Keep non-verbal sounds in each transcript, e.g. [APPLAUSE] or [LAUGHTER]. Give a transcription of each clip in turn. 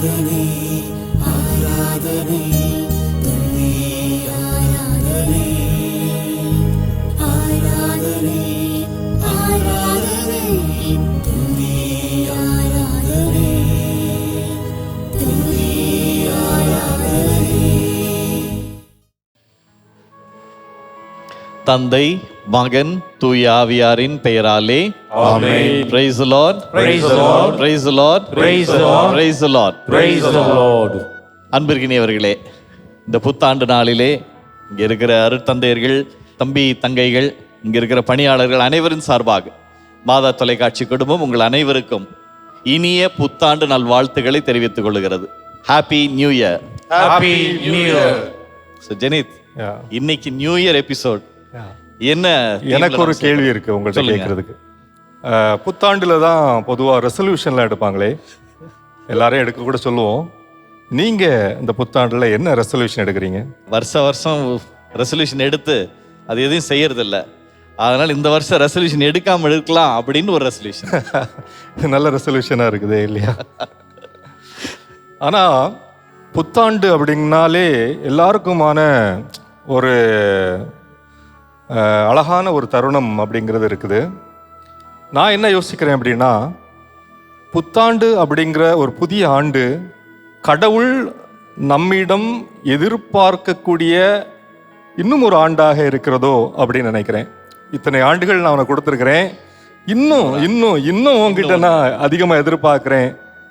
ஆராதனை ஆராதனை. தந்தை மகன் தூய ஆவியாரின் பெயராலே Amen. Praise the Lord. Praise the Lord. Praise the Lord. Praise the Lord. Praise the Lord. Praise the Lord. அன்பிற்கினியவர்களே இந்த புத்தாண்டு நாளிலே இங்க இருக்கிற அருட்தந்தையர்கள் தம்பி தங்கைகள் இங்க இருக்கிற பணியாளர்கள் அனைவரின் சார்பாக மாதா தொலைக்காட்சி குடும்பம் உங்கள் அனைவருக்கும் இனிய புத்தாண்டு நல்வாழ்த்துக்களை தெரிவித்துக் கொள்கிறது happy new year Happy New Year. So Jenith. இன்னைக்கு நியூ இயர் எபிசோட். என்ன எனக்கு ஒரு கேள்வி? இருக்கு சொல்லுங்க. கேட்கறதுக்கு புத்தாண்டுல தான் பொதுவா ரெசல்யூஷன்லாம் எடுப்பாங்களே? எல்லாரையும் எடுக்க கூட சொல்லுவோம். நீங்க இந்த புத்தாண்டுல என்ன ரெசல்யூஷன் எடுக்கிறீங்க? வருஷ வருஷம் ரெசல்யூஷன் எடுத்து அது எதையும் செய்யறது இல்ல அதனால இந்த வருஷம் ரெசல்யூஷன் எடுக்காம இருக்கலாம் அப்படின்னு ஒரு ரெசல்யூஷன் [LAUGHS] நல்ல ரெசல்யூஷனா இருக்குதே இல்லையா? ஆனா புத்தாண்டு அப்படின்னாலே எல்லாருக்குமான ஒரு அழகான ஒரு தருணம் அப்படிங்கிறது இருக்குது. நான் என்ன யோசிக்கிறேன் அப்படின்னா புத்தாண்டு அப்படிங்கிற ஒரு புதிய ஆண்டு கடவுள் நம்மிடம் எதிர்பார்க்கக்கூடிய இன்னும் ஒரு ஆண்டாக இருக்கிறதோ அப்படின்னு நினைக்கிறேன். இத்தனை ஆண்டுகள் நான் உனக்கு கொடுத்துருக்கிறேன். இன்னும் இன்னும் இன்னும் உங்ககிட்ட நான் அதிகமாக எதிர்பார்க்குறேன்.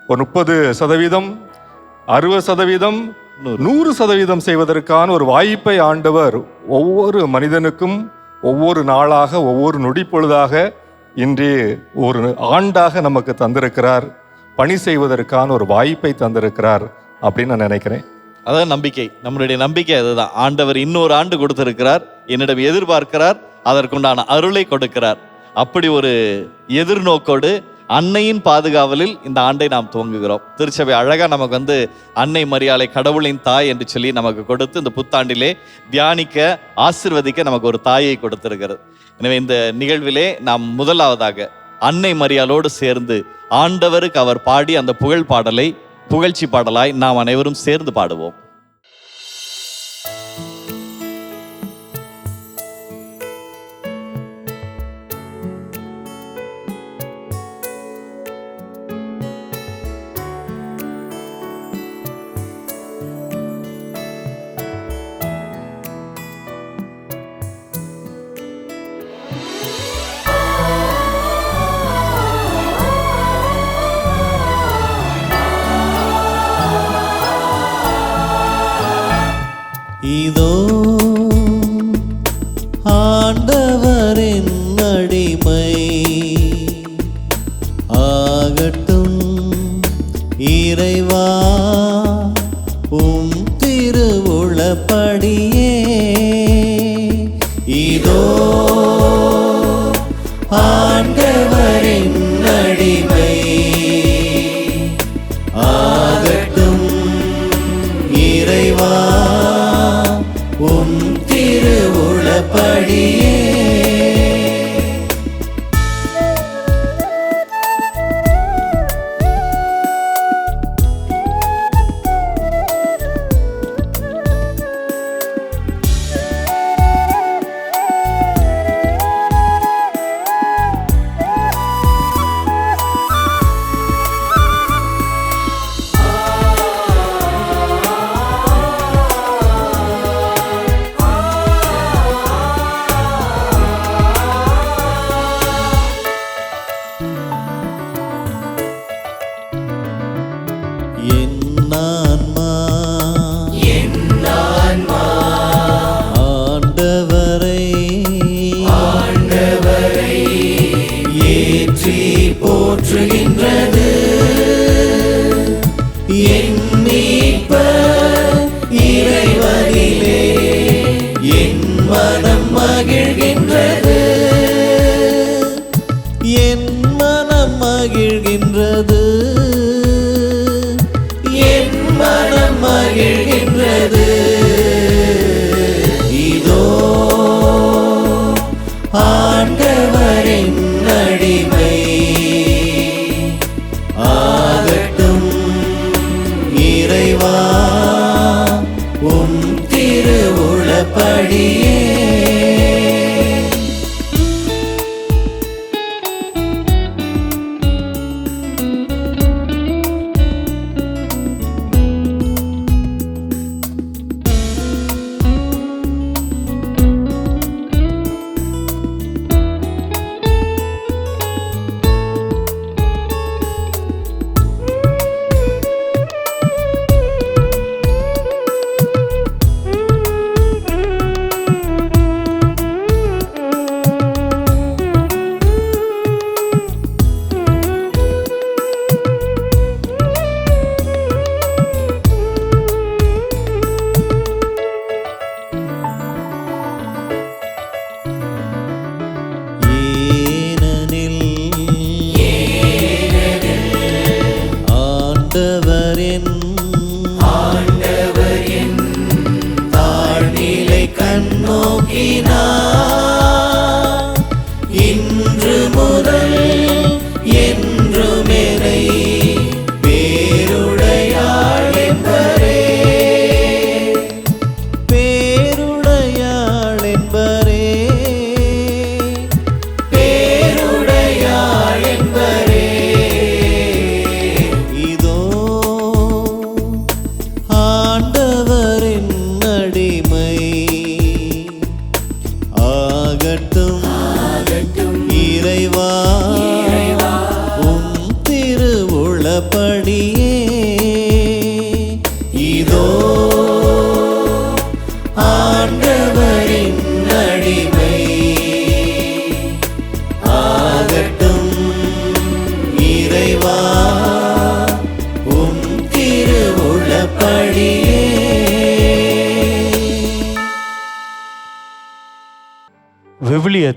ஒரு முப்பது சதவீதம் அறுபது சதவீதம் நூறு. சதவீதம் செய்வதற்கான ஒரு வாய்ப்பை ஆண்டவர் ஒவ்வொரு மனிதனுக்கும் ஒவ்வொரு நாளாக ஒவ்வொரு நொடி பொழுதாக இன்றே ஒரு ஆண்டாக நமக்கு தந்திருக்கிறார். பணி செய்வதற்கான ஒரு வாய்ப்பை தந்திருக்கிறார் அப்படின்னு நான் நினைக்கிறேன். அதான் நம்பிக்கை. நம்மளுடைய நம்பிக்கை அதுதான். ஆண்டவர் இன்னொரு ஆண்டு கொடுத்திருக்கிறார். என்னிடம் எதிர்பார்க்கிறார். அதற்குண்டான அருளை கொடுக்கிறார். அப்படி ஒரு எதிர்நோக்கோடு அன்னையின் பாதுகாவலில் இந்த ஆண்டை நாம் துவங்குகிறோம். திருச்சபை அழகாக நமக்கு வந்து அன்னை மரியாதை கடவுளின் தாய் என்று சொல்லி நமக்கு கொடுத்து இந்த புத்தாண்டிலே தியானிக்க ஆசிர்வதிக்க நமக்கு ஒரு தாயை கொடுத்திருக்கிறது. எனவே இந்த நிகழ்விலே நாம் முதலாவதாக அன்னை மரியாளோடு சேர்ந்து ஆண்டவருக்கு அவர் பாடி அந்த புகழ் பாடலை புகழ்ச்சி பாடலாய் நாம் அனைவரும் சேர்ந்து பாடுவோம். இறைவா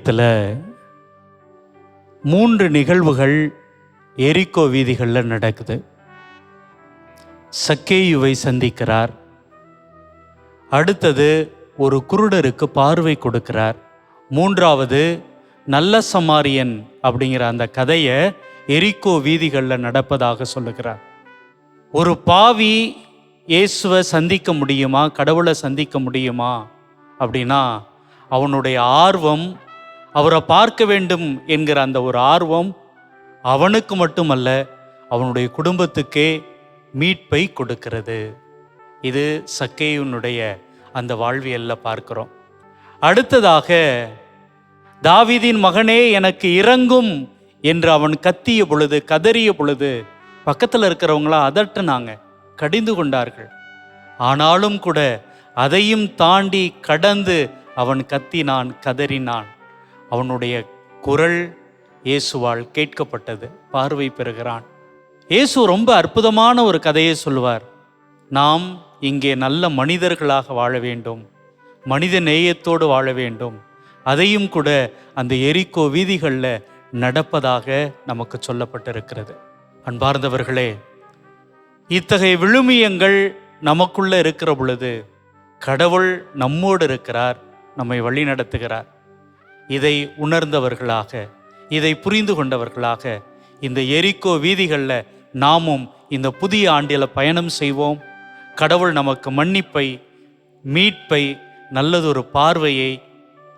விவிலியத்தில் மூன்று நிகழ்வுகள் எரிக்கோ வீதிகளில் நடக்குது. சக்கேயுவை சந்திக்கிறார். அடுத்தது ஒரு குருடருக்கு பார்வை கொடுக்கிறார். மூன்றாவது நல்ல சமாரியன் அப்படிங்கிற அந்த கதையை எரிக்கோ வீதிகளில் நடப்பதாக சொல்லுகிறார். ஒரு பாவி இயேசுவை சந்திக்க முடியுமா? கடவுளை சந்திக்க முடியுமா? அப்படின்னா அவனுடைய ஆர்வம் அவரை பார்க்க வேண்டும் என்கிற அந்த ஒரு ஆர்வம் அவனுக்கு மட்டுமல்ல அவனுடைய குடும்பத்துக்கே மீட்பை கொடுக்கிறது. இது சக்கேயுனுடைய அந்த வாழ்வியல்ல பார்க்கிறோம். அடுத்ததாக தாவிதின் மகனே எனக்கு இறங்கும் என்று அவன் கத்திய பொழுது கதறிய பொழுது பக்கத்தில் இருக்கிறவங்களாம் அதட்டினாங்க கடிந்து கொண்டார்கள். ஆனாலும் கூட அதையும் தாண்டி கடந்து அவன் கத்தினான் கதறினான். அவனுடைய குரல் இயேசுவால் கேட்கப்பட்டது பார்வை பெறுகிறான். இயேசு ரொம்ப அற்புதமான ஒரு கதையை சொல்லுவார். நாம் இங்கே நல்ல மனிதர்களாக வாழ வேண்டும் மனித நேயத்தோடு வாழ வேண்டும். அதையும் கூட அந்த எரிக்கோ வீதிகளில் நடப்பதாக நமக்கு சொல்லப்பட்டிருக்கிறது. அன்பார்ந்தவர்களே இத்தகைய விழுமியங்கள் நமக்குள்ள இருக்கிற பொழுது கடவுள் நம்மோடு இருக்கிறார் நம்மை வழி நடத்துகிறார் இதை உணர்ந்தவர்களாக இதை புரிந்து கொண்டவர்களாக இந்த எரிக்கோ வீதிகளில் நாமும் இந்த புதிய ஆண்டில் பயணம் செய்வோம். கடவுள் நமக்கு மன்னிப்பை மீட்பை நல்லதொரு பார்வையை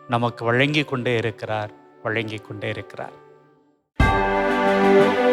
நமக்கு வழங்கி கொண்டே இருக்கிறார் வழங்கி கொண்டே இருக்கிறார். எரிகோ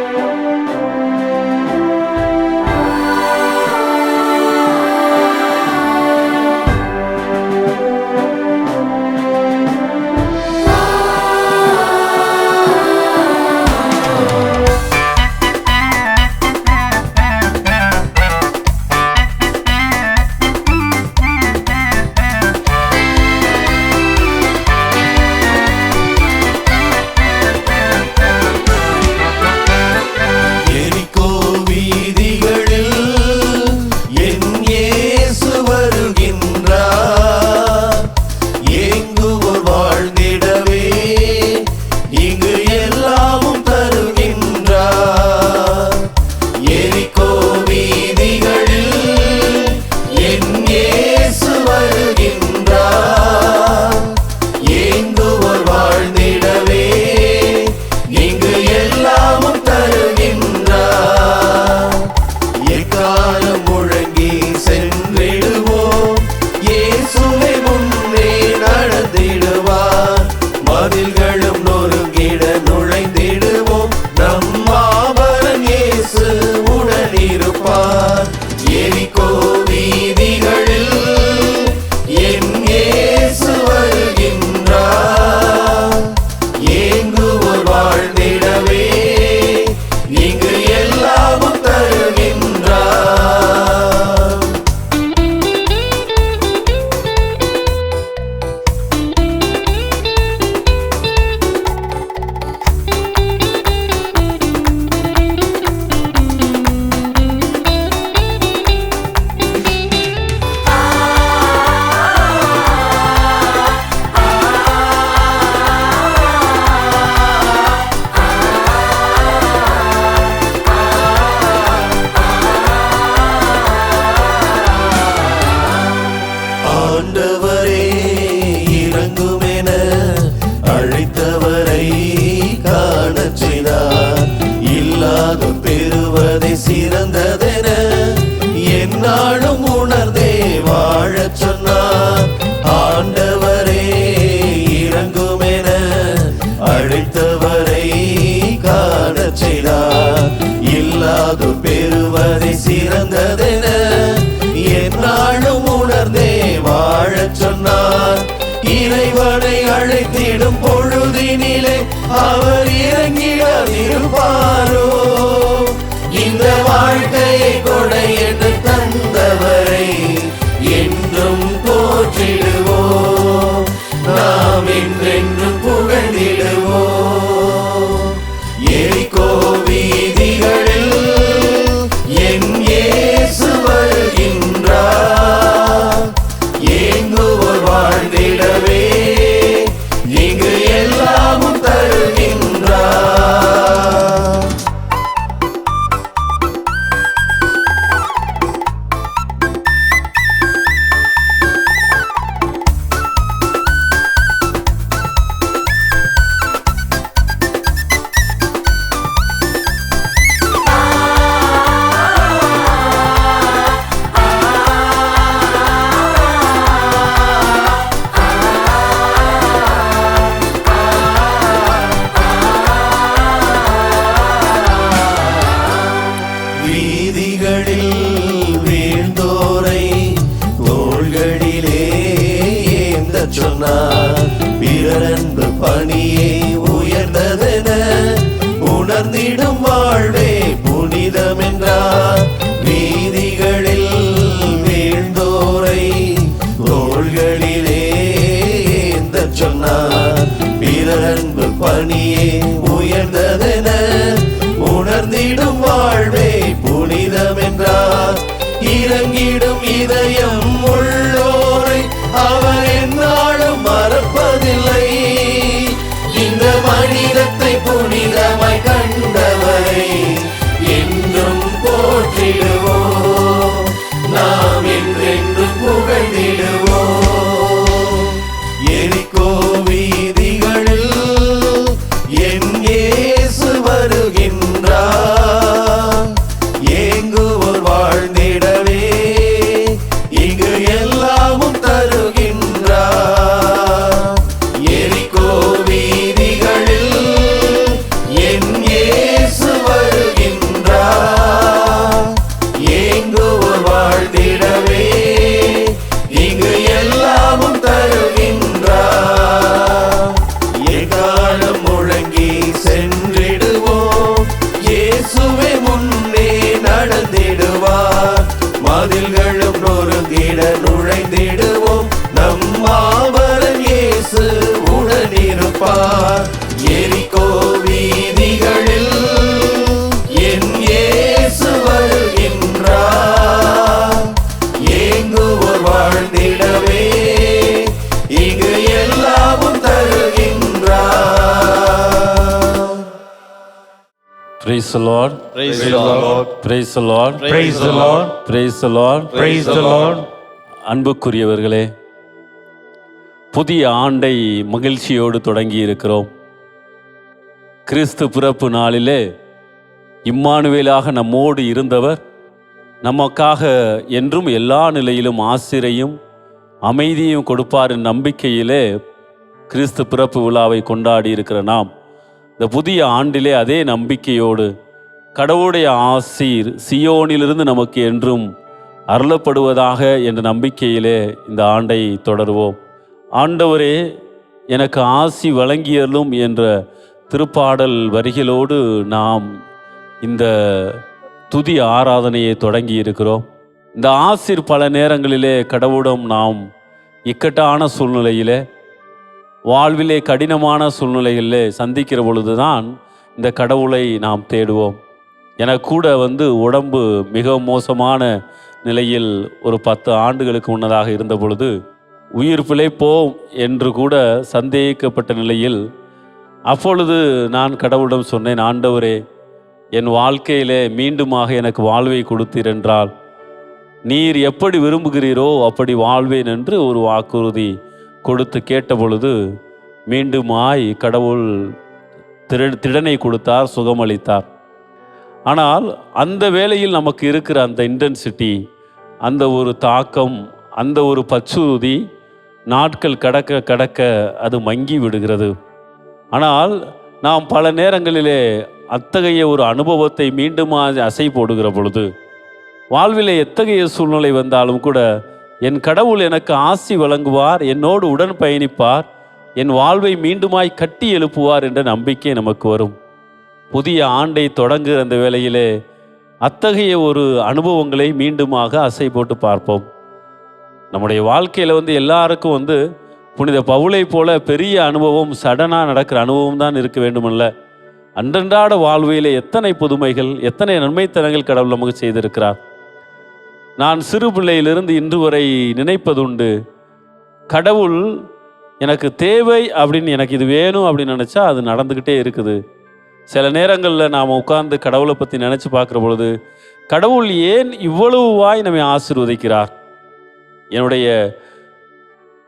நாளும் உணர்ந்தே வாழச் சொன்னார். ஆண்டவரே இறங்கும் என அழைத்தவரை காணச் செய்தார். இல்லாது பெறுவதை சிறந்ததென என்னாலும் உணர்ந்தே வாழச் சொன்னார். இறைவனை அழைத்திடும் பொழுதினிலே அவர் இறங்கிடாதிருப்பாரோ இந்த வாழ்க்கையை கொடை என்று தந்தவரை என்றும் போற்றிடுவோம் நாம் என்றென்று புகழ்ந்திடுவோம் எரிகோ வீதிகளில் என் இயேசு வருகின்றார். ஏங்குவோர் வாழ்ந்திடவே பணியே உயர்ந்ததென உணர்ந்திடும் வாழ்வே புனிதம் என்றார் வீதிகளில் வீழ்ந்தோரை தோள்களிலே ஏந்தச் சொன்னார். பிறன்பு பணியே உயர்ந்ததென உணர்ந்திடும் வாழ்வே புனிதம் என்றார் இறங்கிடும் இதயம் உள்ளோரை அவர் என்னாலும் மறப்பதில்லை. இந்த புனிதமாய் கண்ட Praise the Lord. Praise the Lord. Praise the Lord. Praise the Lord. Praise the Lord. Praise the Lord. அன்புக்குரியவர்களே புதிய ஆண்டை மகிழ்ச்சியோடு தொடங்கி இருக்கிறோம் கிறிஸ்து பிறப்பு நாளிலே இம்மானுவேலாக நம்மோடு இருந்தவர் நமக்காக என்றும் எல்லா நிலையிலும் ஆசிரையும் அமைதியும் கொடுப்பார் என்ற நம்பிக்கையிலே கிறிஸ்து பிறப்பு விழாவை கொண்டாடி இருக்கிற நாம் இந்த புதிய ஆண்டிலே அதே நம்பிக்கையோடு கடவுளுடைய ஆசீர் சியோனிலிருந்து நமக்கு என்றும் அருளப்படுவதாக என்ற நம்பிக்கையிலே இந்த ஆண்டை தொடருவோம். ஆண்டவரே எனக்கு ஆசி வழங்கியலும் என்ற திருப்பாடல் வரிகளோடு நாம் இந்த துதி ஆராதனையை தொடங்கி இருக்கிறோம் இந்த ஆசிர் பல நேரங்களிலே கடவுடம் நாம் இக்கட்டான சூழ்நிலையிலே வாழ்விலே கடினமான சூழ்நிலைகளிலே சந்திக்கிற பொழுதுதான் இந்த கடவுளை நாம் தேடுவோம். எனக்கு கூட வந்து உடம்பு மிக மோசமான நிலையில் ஒரு பத்து ஆண்டுகளுக்கு முன்னதாக இருந்த பொழுது உயிர் பிழைப்போம் என்று கூட சந்தேகிக்கப்பட்ட நிலையில் அப்பொழுது நான் கடவுளிடம் சொன்னேன் ஆண்டவரே என் வாழ்க்கையிலே மீண்டுமாக எனக்கு வாழ்வை கொடுத்தீர் என்றால் நீர் எப்படி விரும்புகிறீரோ அப்படி வாழ்வேன் என்று ஒரு வாக்குறுதி கொடுத்து கேட்டபொழுது மீண்டும் மீண்டுமாய் கடவுள் திரு திடனை கொடுத்தார் சுகமளித்தார். ஆனால் அந்த வேளையில் நமக்கு இருக்கிற அந்த இன்டென்சிட்டி அந்த ஒரு தாக்கம் அந்த ஒரு பச்சுறுதி நாட்கள் கடக்க கடக்க அது மங்கி விடுகிறது. ஆனால் நாம் பல நேரங்களிலே அத்தகைய ஒரு அனுபவத்தை மீண்டும் அசை போடுகிற பொழுது வாழ்வில் எத்தகைய சூழ்நிலை வந்தாலும் கூட என் கடவுள் எனக்கு ஆசி வழங்குவார் என்னோடு உடன் பயணிப்பார் என் வாழ்வை மீண்டுமாய் கட்டி எழுப்புவார் என்ற நம்பிக்கை நமக்கு வரும். புதிய ஆண்டை தொடங்குகிற அந்த வேளையிலே அத்தகைய ஒரு அனுபவங்களை மீண்டுமாக அசை போட்டு பார்ப்போம். நம்முடைய வாழ்க்கையில் வந்து எல்லாருக்கும் வந்து புனித பவுளை போல பெரிய அனுபவம் சடனாக நடக்கிற அனுபவம் தான் இருக்க வேண்டுமல்ல. அன்றன்றாட வாழ்வியில் எத்தனை புதுமைகள் எத்தனை நன்மைத்தனங்கள் கடவுள் நமக்கு செய்திருக்கிறார். நான் சிறு பிள்ளையிலிருந்து இன்று வரை நினைப்பதுண்டு கடவுள் எனக்கு தேவை அப்படின்னு எனக்கு இது வேணும் அப்படின்னு நினச்சா அது நடந்துக்கிட்டே இருக்குது. சில நேரங்களில் நாம் உட்கார்ந்து கடவுளை பற்றி நினச்சி பார்க்குற பொழுது கடவுள் ஏன் இவ்வளவு வாய் நம்மை ஆசீர்வதிக்கிறார்? என்னுடைய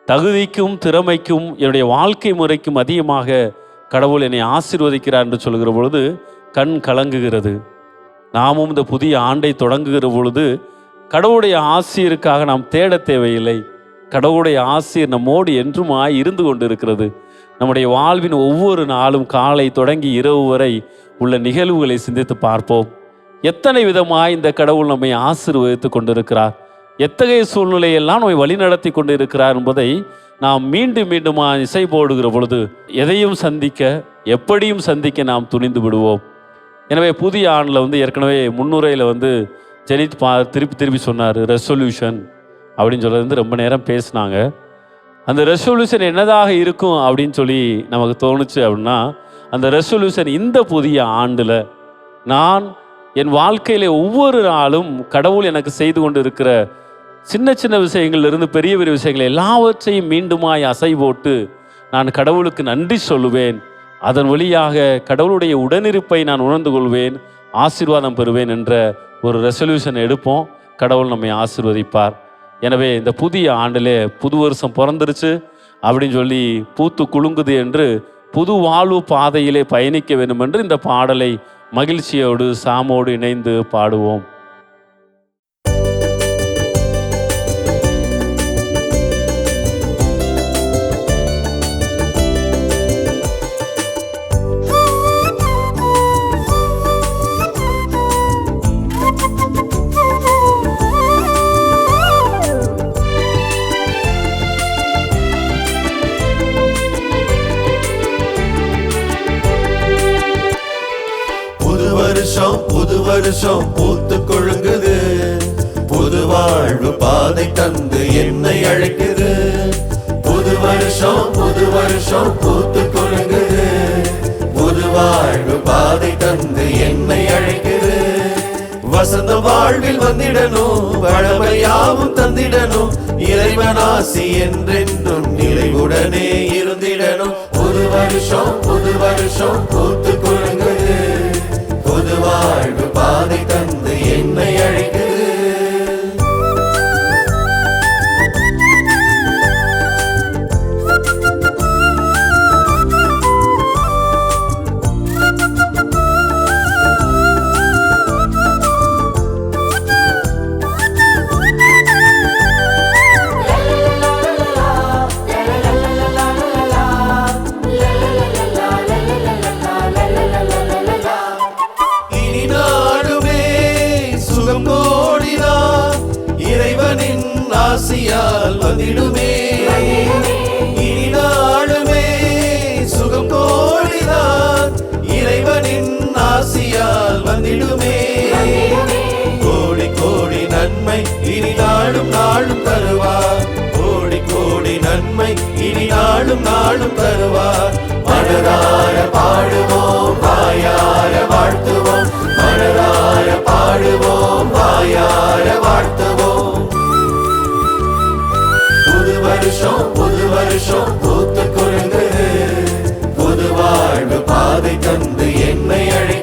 தகுதிக்கும் திறமைக்கும் என்னுடைய வாழ்க்கை முறைக்கும் அதிகமாக கடவுள் என்னை ஆசிர்வதிக்கிறார் என்று சொல்கிற பொழுது கண் கலங்குகிறது. நாமும் இந்த புதிய ஆண்டை தொடங்குகிற பொழுது கடவுளுடைய ஆசிரியருக்காக நாம் தேட தேவையில்லை. கடவுளுடைய ஆசிரியர் நம்மோடு என்றுமாய் இருந்து கொண்டிருக்கிறது. நம்முடைய வாழ்வின் ஒவ்வொரு நாளும் காலை தொடங்கி இரவு வரை உள்ள நிகழ்வுகளை சிந்தித்து பார்ப்போம். எத்தனை விதமாய் இந்த கடவுள் நம்மை ஆசீர்வதித்து கொண்டிருக்கிறார். எத்தகைய சூழ்நிலையெல்லாம் நம்மை வழிநடத்தி கொண்டு இருக்கிறார் என்பதை நாம் மீண்டும் மீண்டுமா இசை போடுகிற பொழுது எதையும் சந்திக்க எப்படியும் சந்திக்க நாம் துணிந்து விடுவோம். எனவே புதிய ஆண்டில் வந்து ஏற்கனவே முன்னுரையில் வந்து ஜெனித் பா திருப்பி திருப்பி சொன்னார் ரெசொல்யூஷன் அப்படின்னு சொல்லி வந்து ரொம்ப நேரம் பேசினாங்க. அந்த ரெசொல்யூஷன் என்னதாக இருக்கும் அப்படின்னு சொல்லி நமக்கு தோணுச்சு அப்படின்னா அந்த ரெசொல்யூஷன் இந்த புதிய ஆண்டில் நான் என் வாழ்க்கையிலே ஒவ்வொரு நாளும் கடவுள் எனக்கு செய்து கொண்டு இருக்கிற சின்ன சின்ன விஷயங்கள்லேருந்து பெரிய பெரிய விஷயங்கள் எல்லாவற்றையும் மீண்டுமாய் அசை போட்டு நான் கடவுளுக்கு நன்றி சொல்லுவேன். அதன் வழியாக கடவுளுடைய உடனிருப்பை நான் உணர்ந்து கொள்வேன் ஆசீர்வாதம் பெறுவேன் என்ற ஒரு ரெசல்யூஷன் எடுப்போம். கடவுள் நம்மை ஆசிர்வதிப்பார். எனவே இந்த புதிய ஆண்டிலே புது வருஷம் பிறந்துருச்சு அப்படின்னு சொல்லி பூத்து குலுங்குது என்று புது வாழ்வு பாதையிலே பயணிக்க வேண்டும் என்று இந்த பாடலை மகிழ்ச்சியோடு சாமோடு இணைந்து பாடுவோம். வருஷம் பூத்து கொழுங்குது. புது வாழ்வு பாதை தந்து என்னை அழைக்குது. புது வருஷம் புது வருஷம் பூத்து கொழுங்குது. புது வாழ்வு பாதை தந்து என்னை அழைக்குது. வசந்த வாழ்வில் வந்திடணும் வளமையாவும் தந்திடணும். இறைவனாசி என்றென்றும் நிறைவுடனே இருந்திடணும். புது வருஷம் புது வருஷம் பூத்து கொழு வாழ்வு பாதை தந்து என்னை அழைக்க நாளும் தருவார். மனதார பாடுவோம் வாயார வாழ்த்துவோம். மனதார பாடுவோம் வாயார வாழ்த்துவோம். புது வருஷம் புது வருஷம் பூத்து குலுங்குது புது வாழ்வு பாதை தந்து என்னை அழை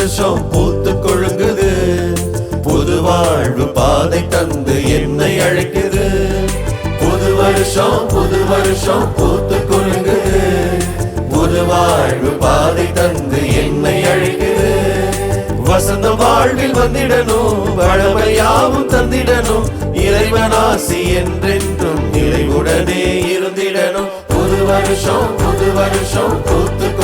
வருஷம் பூத்து கொழுங்குது. புது வாழ்வு பாதை தந்து என்னை அழைக்குது. புது வருஷம் புது வருஷம் பூத்து கொழுங்குது. புது வாழ்வு பாதை தந்து என்னை அழைக்குது. வசந்த வாழ்வில் வந்திடணும் வளமையாவும் தந்திடணும். இறைவனாசி என்றென்றும் நிறைவுடனே இருந்திடணும். புது வருஷம் புது வருஷம் பூத்து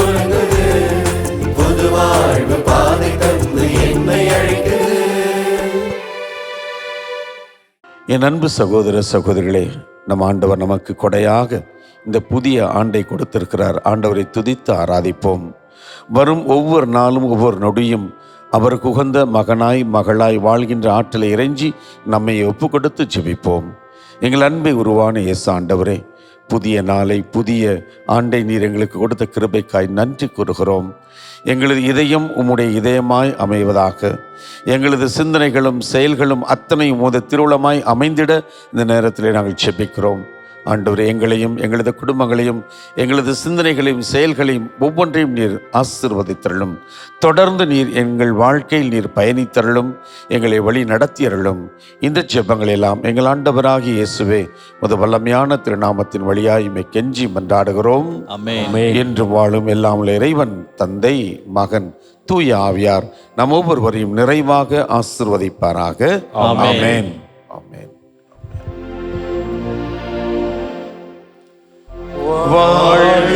வாழ்வு பாதை தந்து என்னை அழைக்குது என் அன்பு சகோதர சகோதரிகளே நம் ஆண்டவர் நமக்கு கொடையாக இந்த புதிய ஆண்டை கொடுத்திருக்கிறார். ஆண்டவரை துதித்து ஆராதிப்போம். வரும் ஒவ்வொரு நாளும் ஒவ்வொரு நொடியும் அவருக்கு உகந்த மகனாய் மகளாய் வாழ்கின்ற ஆற்றலை இறைஞ்சி நம்மை ஒப்பு கொடுத்து ஜெபிப்போம். எங்கள் அன்பை உருவான இயேசு ஆண்டவரே புதிய நாளை புதிய ஆண்டை நீர் எங்களுக்கு கொடுத்த கிருபைக்காய் நன்றி கூறுகிறோம். எங்களது இதயம் உம்முடைய இதயமாய் அமைவதாக. எங்களது சிந்தனைகளும் செயல்களும் அத்தனை உமது திருவுளமாய் அமைந்திட இந்த நேரத்தில் நாங்கள் செபிக்கிறோம். ஆண்டவரே எங்களையும் எங்களது குடும்பங்களையும் எங்களது சிந்தனைகளையும் செயல்களையும் ஒவ்வொன்றையும் நீர் ஆசிர்வதித்தருளும். தொடர்ந்து நீர் எங்கள் வாழ்க்கையில் நீர் பயணித்தருளும் எங்களை வழி நடத்தியருளும். இந்த ஜெபங்கள் எல்லாம் எங்கள் ஆண்டவராகிய இயேசுவே முத வல்லமையான திருநாமத்தின் வழியாய் இமை கெஞ்சி மன்றாடுகிறோம். என்று வாழும் எல்லாம் இறைவன் தந்தை மகன் தூய ஆவியார் நம் ஒவ்வொருவரையும் நிறைவாக ஆசிர்வதிப்பாராக. ஆமென். ஆமென். வாழ்க